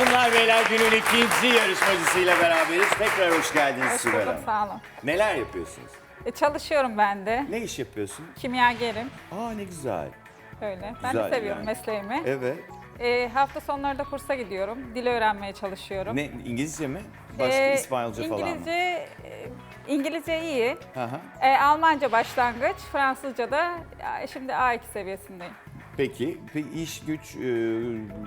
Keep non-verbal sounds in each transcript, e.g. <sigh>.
Hanımlar beyler günün ikinci yarışmacısıyla beraberiz. Tekrar hoş geldiniz Hoş Sibel bulduk, Hanım. sağ olun. Neler yapıyorsunuz? E, çalışıyorum ben de. Ne iş yapıyorsun? Kimyagerim. Aa ne güzel. Öyle. Ben Güzel de seviyorum yani. mesleğimi. Evet. E, hafta sonları da kursa gidiyorum. Dil öğrenmeye çalışıyorum. Ne İngilizce mi? Başka E, İspanyolca falan mı? İngilizce, e, İngilizce iyi. Hı hı. E, Almanca başlangıç. Fransızca da ya, şimdi A2 seviyesindeyim. Peki, peki iş güç, e,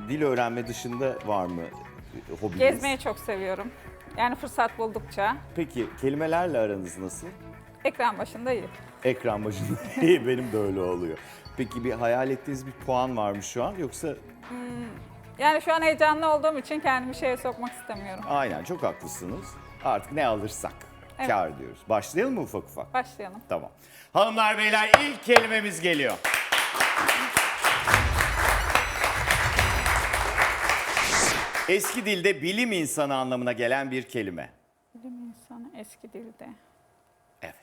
dil öğrenme dışında var mı e, hobiniz? Gezmeyi çok seviyorum. Yani fırsat buldukça. Peki kelimelerle aranız nasıl? Ekran başında iyi. Ekran başında. <laughs> İyi, Benim de öyle oluyor. Peki bir hayal ettiğiniz bir puan var mı şu an yoksa Yani şu an heyecanlı olduğum için kendimi şeye sokmak istemiyorum. aynen çok haklısınız. Artık ne alırsak Evet. kar diyoruz. Başlayalım mı ufak ufak? Başlayalım. Tamam. Hanımlar beyler ilk kelimemiz geliyor. Eski dilde bilim insanı anlamına gelen bir kelime. Bilim insanı eski dilde. Evet.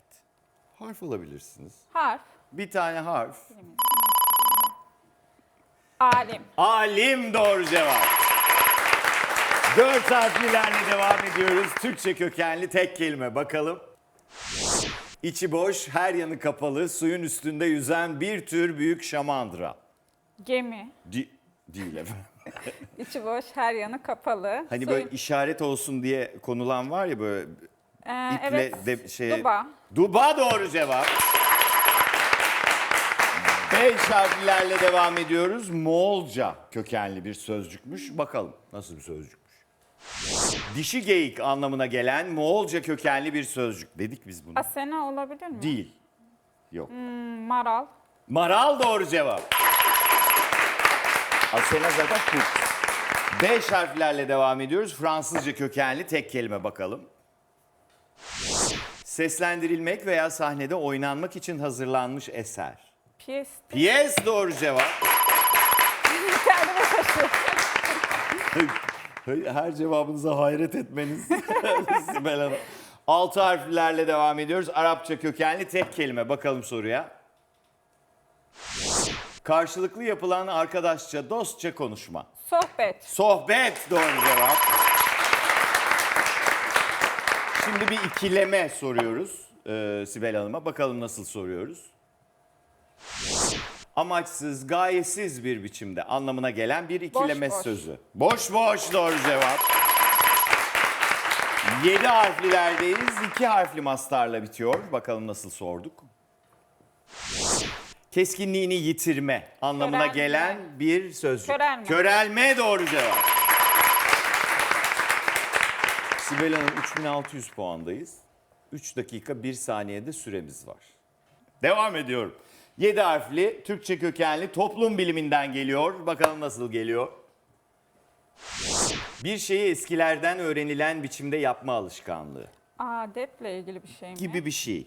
Harf alabilirsiniz. Harf. Bir tane harf. Alim. Alim doğru cevap. Dört harflilerle devam ediyoruz. Türkçe kökenli tek kelime bakalım. İçi boş, her yanı kapalı, suyun üstünde yüzen bir tür büyük şamandıra. Gemi. Di- değil efendim. <laughs> İçi boş, her yanı kapalı. Hani Suyun- böyle işaret olsun diye konulan var ya böyle Ee, iple evet. de şeye... Duba. Duba doğru cevap. Beş harflerle devam ediyoruz. Moğolca kökenli bir sözcükmüş. Bakalım nasıl bir sözcükmüş. Dişi geyik anlamına gelen Moğolca kökenli bir sözcük. Dedik biz bunu. Asena olabilir mi? Değil. Yok. Hmm, Maral. Maral doğru cevap. Asena kurt. Beş harflerle devam ediyoruz. Fransızca kökenli tek kelime bakalım. Seslendirilmek veya sahnede oynanmak için hazırlanmış eser. Piyes. Piyes doğru cevap. <laughs> Kendime şaşırdım. Her cevabınıza hayret etmeniz <laughs> Sibel Hanım. Altı harflerle devam ediyoruz. Arapça kökenli tek kelime. Bakalım soruya. Karşılıklı yapılan arkadaşça, dostça konuşma. Sohbet. Sohbet doğru cevap. Şimdi bir ikileme soruyoruz e, Sibel Hanım'a. Bakalım nasıl soruyoruz. Amaçsız, gayesiz bir biçimde anlamına gelen bir ikileme boş. sözü. Boş boş doğru cevap. Yedi harflilerdeyiz. İki harfli mastarla bitiyor. Bakalım nasıl sorduk. Keskinliğini yitirme anlamına Körelme. gelen bir sözcük. Körelme. Körelme doğru cevap. Sibel Hanım 3600 puandayız. 3 dakika 1 saniyede süremiz var. Devam ediyorum. 7 harfli Türkçe kökenli toplum biliminden geliyor. Bakalım nasıl geliyor. Bir şeyi eskilerden öğrenilen biçimde yapma alışkanlığı Adetle ilgili bir şey mi? gibi bir şey.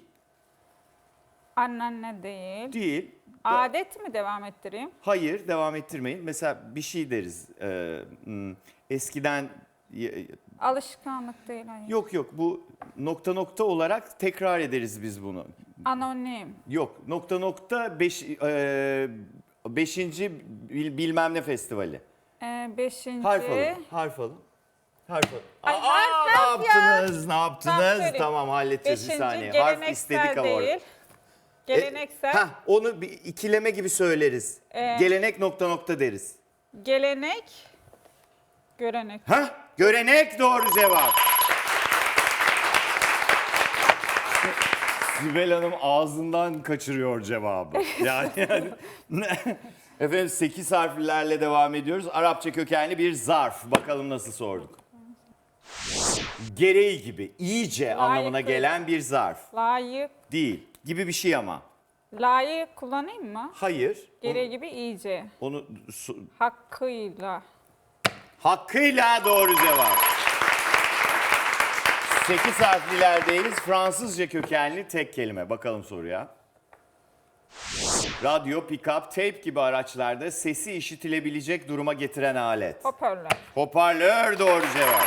Anneanne değil. Değil. Adet mi devam ettireyim? Hayır devam ettirmeyin. Mesela bir şey deriz. Ee, hmm, eskiden Alışkanlık değil. Hayır. yok yok bu nokta nokta olarak tekrar ederiz biz bunu. Anonim. Yok nokta nokta beş, e, beşinci bil- bilmem ne festivali. Ee, beşinci. Harf alın. Harf alın. Harf alın. Ay, Aa, harf, ne harf ya. yaptınız? Ne yaptınız? söyleyeyim. Tamam halledeceğiz Beşinci bir saniye. Harf geleneksel istedik ama orada. değil. E, Geleneksel. heh, onu bir ikileme gibi söyleriz. Ee, Gelenek nokta nokta deriz. Gelenek. Görenek. Ha? Görenek doğru cevap. Sibel Hanım ağzından kaçırıyor cevabı. Yani, <laughs> yani Efendim 8 harflerle devam ediyoruz. Arapça kökenli bir zarf. Bakalım nasıl sorduk. Gereği gibi, iyice anlamına gelen bir zarf. Layık. Değil. Gibi bir şey ama. Layık kullanayım mı? Hayır. Gereği gibi iyice. Onu, onu su- Hakkıyla. Hakkıyla doğru cevap. 8 harflilerdeyiz. Fransızca kökenli tek kelime. Bakalım soruya. Radyo, pick-up, tape gibi araçlarda sesi işitilebilecek duruma getiren alet. Hoparlör. Hoparlör doğru cevap.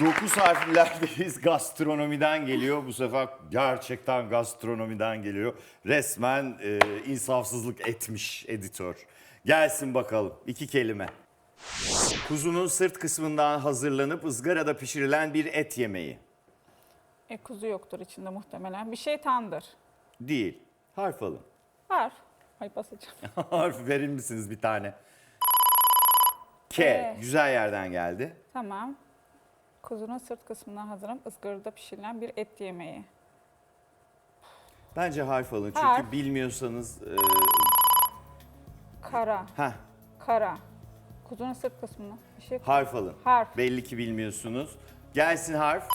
9 harflilerdeyiz. Gastronomiden geliyor. Bu sefer gerçekten gastronomiden geliyor. Resmen e, insafsızlık etmiş editör. Gelsin bakalım. İki kelime. Kuzunun sırt kısmından hazırlanıp ızgarada pişirilen bir et yemeği. E, kuzu yoktur içinde muhtemelen. Bir şey tandır. Değil. Harf alın. Harf. Ay basacağım. <laughs> Harf verir misiniz bir tane? K. K. Güzel yerden geldi. tamam. Kuzunun sırt kısmından hazırlanıp ızgarada pişirilen bir et yemeği. Bence harf alın çünkü Harf. bilmiyorsanız... E, Kara. heh, Kara. Kuzunun sırt kısmından. Bir şey harf alın. Harf. Belli ki bilmiyorsunuz. Gelsin harf.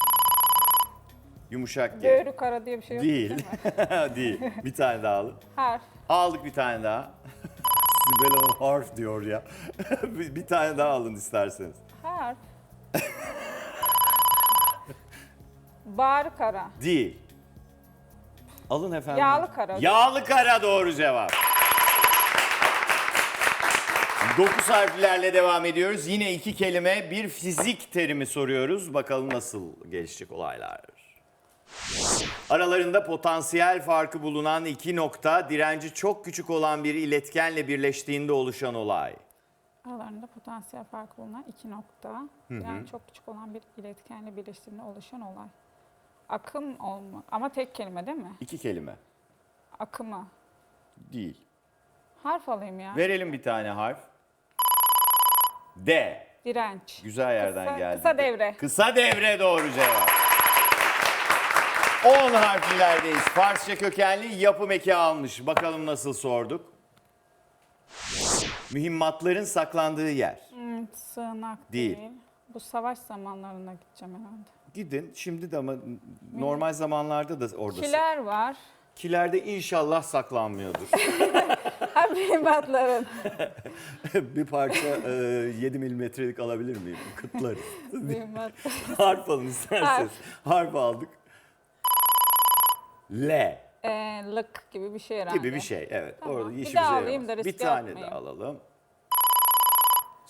Yumuşak G. Böğrü kara diye bir şey yok. Değil. <laughs> Değil. Bir tane daha alın. Harf. Aldık bir tane daha. <laughs> Sibel Hanım harf diyor ya. <laughs> bir bir tane daha alın isterseniz. Harf. Bağrı kara. Değil. Alın efendim. Yağlı kara. Yağlı kara doğru cevap. Dokuz harflerle devam ediyoruz. Yine iki kelime, bir fizik terimi soruyoruz. Bakalım nasıl gelişecek olaylar. Aralarında potansiyel farkı bulunan iki nokta, direnci çok küçük olan bir iletkenle birleştiğinde oluşan olay. Aralarında potansiyel farkı bulunan iki nokta. Yani çok küçük olan bir iletkenle birleştiğinde oluşan olay. Akım olma. Ama tek kelime değil mi? İki kelime. Akımı. Değil. Harf alayım ya. Verelim bir tane harf. D. Direnç. Güzel yerden Kısa- geldi. kısa devre. Kısa devre doğru cevap. 10 harflerdeyiz. Farsça kökenli yapım eki almış. Bakalım nasıl sorduk. Mühimmatların saklandığı yer. Hmm, sığınak Değil. değil. Bu savaş zamanlarına gideceğim herhalde. Gidin şimdi de ama normal zamanlarda da oradasın. Kiler var. Kilerde inşallah saklanmıyordur. <laughs> Ha mühimmatların. <laughs> bir parça e, 7 milimetrelik alabilir miyim? Kıtlarız. <laughs> Harf alın isterseniz. Harf aldık. L. Ee, lık gibi bir şey herhalde. gibi bir şey. Evet. Tamam. Orada Bir işimize daha yaramaz. alayım da Bir riske tane atmayayım. daha alalım.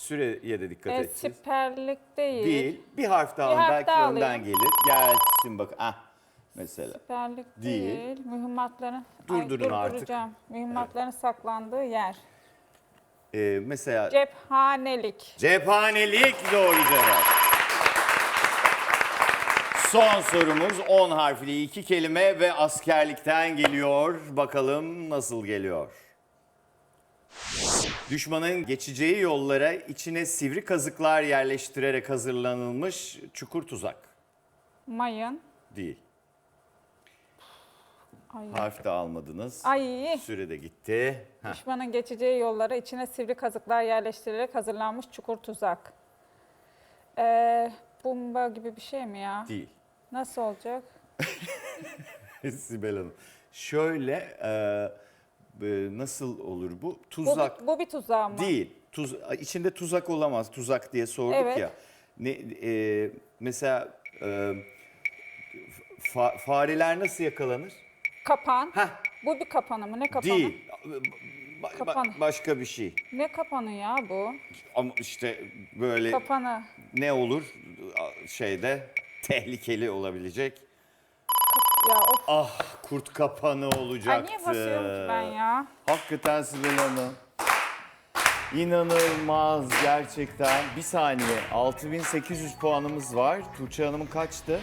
Süreye de dikkat Ee, etsin. siperlik değil. Değil. Bir harf daha Bir alın. harf Belki daha önden alayım. gelir. Gelsin bak. Ah. Mesela. Siperlik Değil. değil. Mühimmatların. Durdurun artık. durduracağım. Mühimmatların saklandığı yer. Ee, mesela Cephanelik. cephanelik doğru cevap. Son sorumuz 10 harfli iki kelime ve askerlikten geliyor. Bakalım nasıl geliyor. Düşmanın geçeceği yollara içine sivri kazıklar yerleştirerek hazırlanılmış çukur tuzak. Mayın. Değil. Ay. Harf de almadınız. Ay. Süre de gitti. Heh, Düşmanın geçeceği yollara içine sivri kazıklar yerleştirilerek hazırlanmış çukur tuzak. Ee, bomba gibi bir şey mi ya? değil. Nasıl olacak? <laughs> Sibel Hanım. Şöyle e, e, nasıl olur bu? Bu, Tuzak bu bir tuzak mı? değil. Tuz, içinde tuzak olamaz. Tuzak diye sorduk Evet. ya. Ne e, mesela e, fa- fareler nasıl yakalanır? Kapan. Heh, Bu bir kapanı mı? Ne kapanı? değil. Ba- ba- başka bir şey. Ne kapanı ya bu? Ama işte böyle Kapanı. ne olur şeyde tehlikeli olabilecek. Ya of. Ah kurt kapanı olacaktı. Ay niye basıyorum ki ben ya? Hakikaten Sibel Hanım. İnanılmaz gerçekten. Bir saniye 6800 puanımız var. Tuğçe Hanım'ın kaçtı?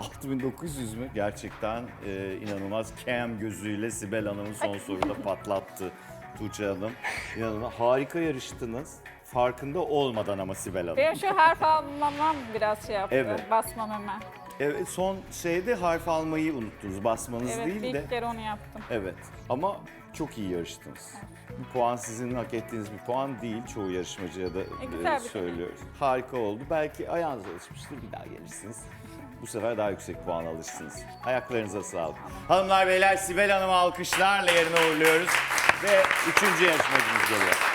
6900 mü? Gerçekten e, inanılmaz. Cam gözüyle Sibel Hanım'ın son soruda patlattı Tuğçe Hanım. İnanılmaz. Harika yarıştınız. Farkında olmadan ama Sibel Hanım. Benim şu harf almamam biraz şey yaptı. Evet. Basmam hemen. Evet, son şeyde harf almayı unuttunuz. Basmanız Evet değil de. ilk kere onu yaptım. Evet ama çok iyi yarıştınız. Bu puan sizin hak ettiğiniz bir puan değil. Çoğu yarışmacıya da e, güzel bir söylüyoruz. Harika oldu. Belki ayağınız alışmıştır bir daha gelirsiniz. Bu sefer daha yüksek puan alırsınız. Ayaklarınıza sağlık. Hanımlar beyler Sibel Hanım'ı alkışlarla yerine uğurluyoruz. Ve üçüncü yarışmacımız geliyor.